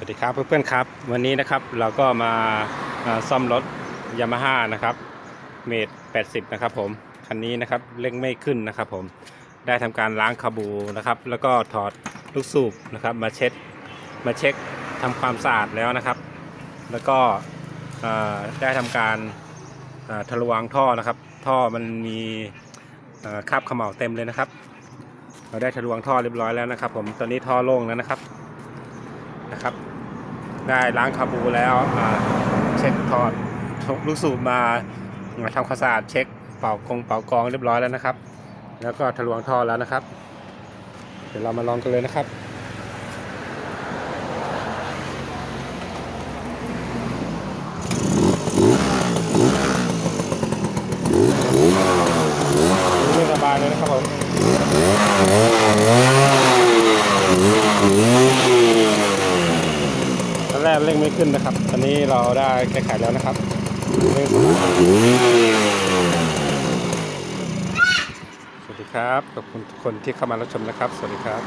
สวัสดีครับเพื่อนๆครับ วันนี้นะครับเราก็มาซ่อมรถยามาฮ่านะครับเมด80 นะครับผมคันนี้นะครับเร่งไม่ขึ้นนะครับผมได้ทำการล้างคาบูนะครับ แล้วก็ถอดลูกสูบนะครับมาเช็ดมาเช็คทำความสะอาดแล้วนะครับ แล้วก็ได้ทำการทะลวงท่อนะครับ ท่อมันมีคราบขม่าเต็มเลยนะครับ เราได้ทะลวงท่อเรียบร้อยแล้วนะครับ ผมตอนนี้ท่อโล่งแล้วนะครับ นะครับ ได้ล้างคาบูแล้วอ่าเช็คถอดลูกสูบมามาทำความสะอาดเช็คเป่ากงเป่ากองเรียบร้อยแล้วนะครับ แล้วก็ทะลวงท่อแล้วนะครับ เดี๋ยวเรามาลองกันเลยนะครับไม่สบายเลยนะครับผมตอน แรกเร่งไม่ขึ้นนะครับ ตอนนี้เราได้แก้ไขแล้วนะครับเร่งสบายสวัสดีครับ ขอบคุณทุกคนที่เข้ามารับชมนะครับ สวัสดีครับ